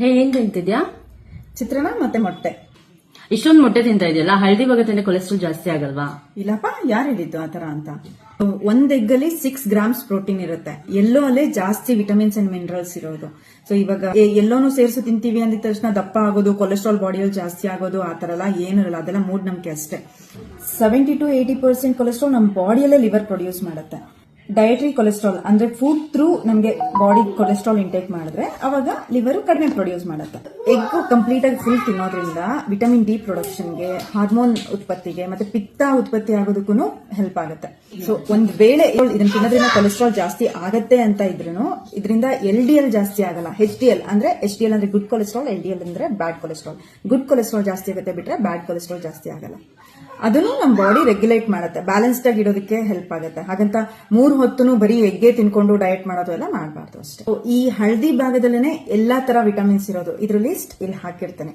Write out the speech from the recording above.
ಹೇ ಏನ್ ತಿಂತಿದ್ಯಾ? ಚಿತ್ರಾನ್ನ ಮತ್ತೆ ಮೊಟ್ಟೆ. ಇಷ್ಟೊಂದು ಮೊಟ್ಟೆ ತಿಂತಾ ಇದೆಯಲ್ಲ? ಹಳದಿ ಬಗ್ಗೆ ತಿಂದ್ರೆ ಕೊಲೆಸ್ಟ್ರಾಲ್ ಜಾಸ್ತಿ ಆಗಲ್ವಾ? ಇಲ್ಲಪ್ಪ ಯಾರು ಹೇಳಿದ್ದು ಆತರ ಅಂತ? ಒಂದ್ ಎಗ್ ಅಲ್ಲಿ ಸಿಕ್ಸ್ ಗ್ರಾಮ್ಸ್ ಪ್ರೋಟೀನ್ ಇರುತ್ತೆ. ಎಲ್ಲೋ ಅಲ್ಲೇ ಜಾಸ್ತಿ ವಿಟಮಿನ್ಸ್ ಅಂಡ್ ಮಿನರಲ್ಸ್ ಇರೋದು. ಸೊ ಇವಾಗ ಎಲ್ಲೋನು ಸೇರಿಸಿ ತಿಂತೀವಿ ಅಂದಿದ ತಕ್ಷಣ ದಪ್ಪ ಆಗೋದು ಕೊಲೆಸ್ಟ್ರಾಲ್ ಬಾಡಿಯಲ್ಲಿ ಜಾಸ್ತಿ ಆಗೋದು ಆ ಥರ ಎಲ್ಲ ಏನು ಇರಲ್ಲ. ಅದೆಲ್ಲ ಮೂಢನಂಬಿಕೆ ಅಷ್ಟೇ. Seventy to eighty percent cholesterol ನಮ್ಮ ಬಾಡಿಯಲ್ಲೇ ಲಿವರ್ ಪ್ರೊಡ್ಯೂಸ್ ಮಾಡುತ್ತೆ. ಡಯಟ್ರಿ ಕೊಲೆಸ್ಟ್ರಾಲ್ ಅಂದ್ರೆ ಫುಡ್ ಥ್ರೂ ನಮಗೆ ಬಾಡಿ ಕೊಲೆಸ್ಟ್ರಾಲ್ ಇಂಟೇಕ್ ಮಾಡಿದ್ರೆ ಅವಾಗ ಲಿವರ್ ಕಡಿಮೆ ಪ್ರೊಡ್ಯೂಸ್ ಮಾಡುತ್ತೆ. ಎಗ್ ಕಂಪ್ಲೀಟ್ ಆಗಿ ಫುಲ್ ತಿನ್ನೋದ್ರಿಂದ ವಿಟಮಿನ್ ಡಿ ಪ್ರೊಡಕ್ಷನ್ಗೆ ಹಾರ್ಮೋನ್ ಉತ್ಪತ್ತಿಗೆ ಮತ್ತೆ ಪಿತ್ತ ಉತ್ಪತ್ತಿ ಆಗೋದಕ್ಕೂ ಹೆಲ್ಪ್ ಆಗುತ್ತೆ. ಸೊ ಒಂದ್ ವೇಳೆ ಇದನ್ನ ತಿನ್ನೋದ್ರಿಂದ ಕೊಲೆಸ್ಟ್ರಾಲ್ ಜಾಸ್ತಿ ಆಗತ್ತೆ ಅಂತ ಇದ್ರು ಇದರಿಂದ ಎಲ್ ಡಿ ಎಲ್ ಜಾಸ್ತಿ ಆಗಲ್ಲ. ಎಚ್ ಡಿ ಎಲ್ ಅಂದ್ರೆ ಎಚ್ ಡಿ ಎಲ್ ಅಂದ್ರೆ good cholesterol L D L ಅಂದ್ರೆ ಬ್ಯಾಡ್ ಕೊಲೆಸ್ಟ್ರಾಲ್ ಗುಡ್ ಕೊಲೆಸ್ಟ್ರಾಲ್ ಜಾಸ್ತಿ ಆಗುತ್ತೆ ಬಿಟ್ರೆ ಬ್ಯಾಡ್ ಕೊಲೆಸ್ಟ್ರಾಲ್ ಜಾಸ್ತಿ ಆಗಲ್ಲ. ಅದನ್ನು ನಮ್ಮ ಬಾಡಿ ರೆಗ್ಯುಲೇಟ್ ಮಾಡುತ್ತೆ. ಬ್ಯಾಲೆನ್ಸ್ಡ್ ಆಗಿ ಇಡೋದಕ್ಕೆ ಹೆಲ್ಪ್ ಆಗುತ್ತೆ. ಹಾಗಂತ ಮೂರ್ ಹೊತ್ತು ಬರೀ ಎಗ್ಗೆ ತಿನ್ಕೊಂಡು ಡಯಟ್ ಮಾಡೋದು ಎಲ್ಲ ಮಾಡಬಾರ್ದು ಅಷ್ಟೇ. ಈ ಹಳದಿ ಭಾಗದಲ್ಲೇನೆ ಎಲ್ಲಾ ತರ ವಿಟಮಿನ್ಸ್ ಇರೋದು. ಇದ್ರ ಲಿಸ್ಟ್ ಇಲ್ಲಿ ಹಾಕಿರ್ತೇನೆ.